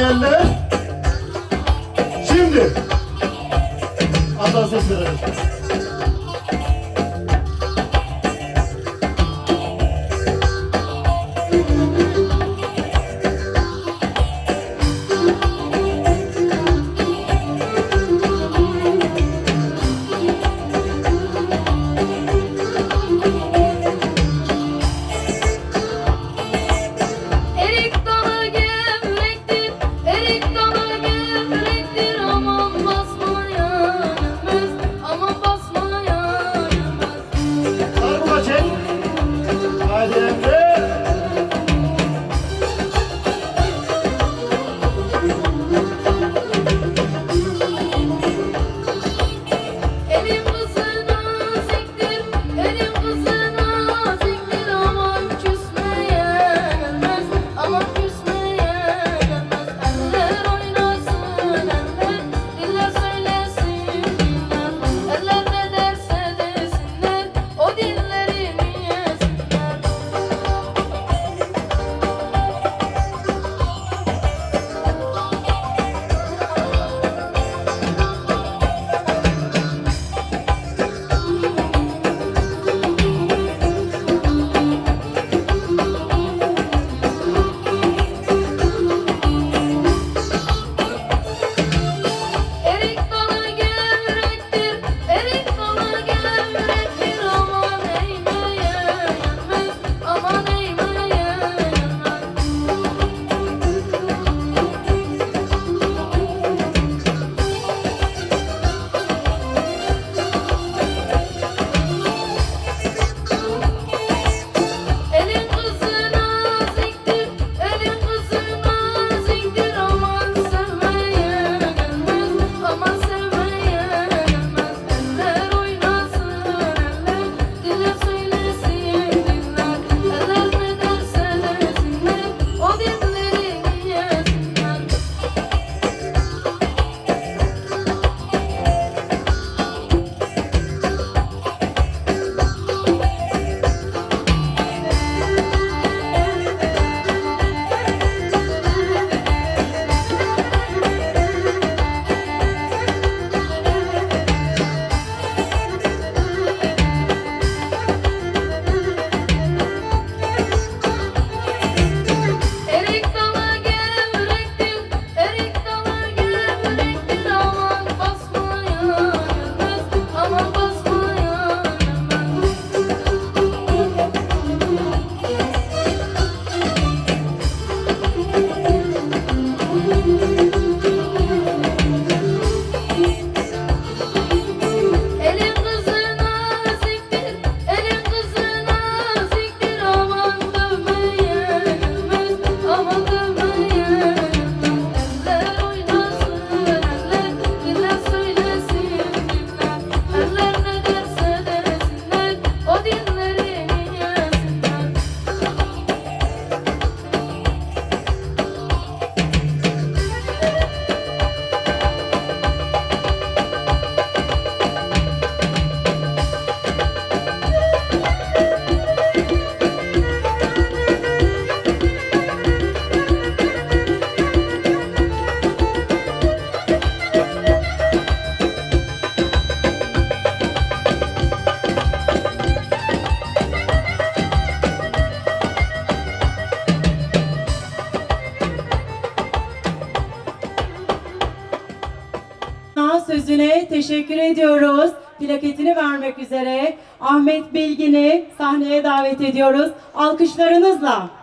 söyleyenler şimdi Allah'a sesini Sözüne teşekkür ediyoruz. Plaketini vermek üzere Ahmet Bilgin'i sahneye davet ediyoruz. Alkışlarınızla.